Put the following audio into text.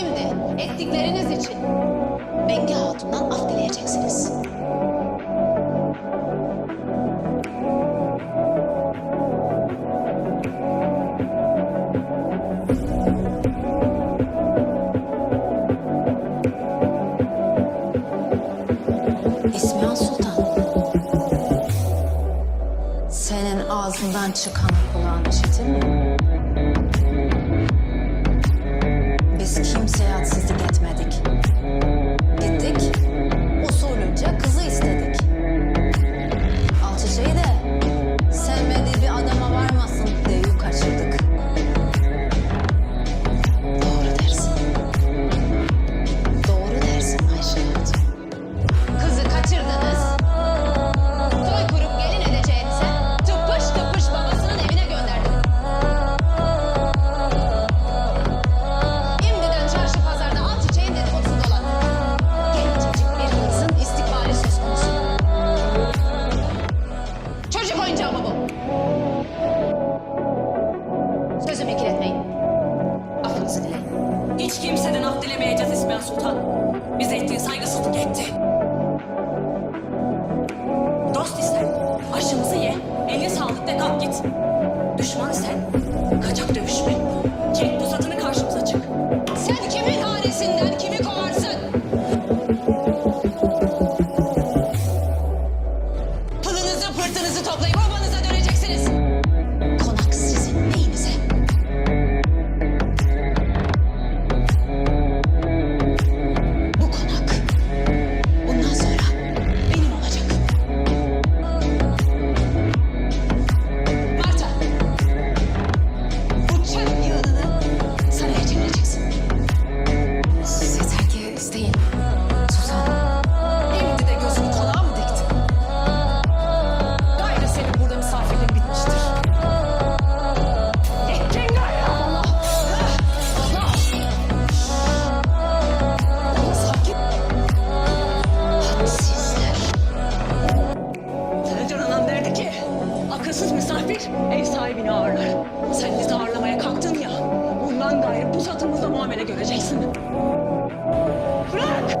Şimdi ettikleriniz için Bengi Hatun'dan af dileyeceksiniz. Sultan. Senin ağzından çıkan kulağın işitilmiyor. Sözümü ikiletmeyin. Affınızı dileyin. Hiç kimseden af dilemeyeceğiz İsmail Sultan. Bize ettiğin saygısızlık etti. Dost isen aşımızı ye, eline sağlık de kalk git. Düşman sen, kaçak dövüşme. Davetsiz misafir ev sahibini ağırlar. Sen bizi ağırlamaya kalktın ya. Bundan gayrı bu satımızda muamele göreceksin. Bırak!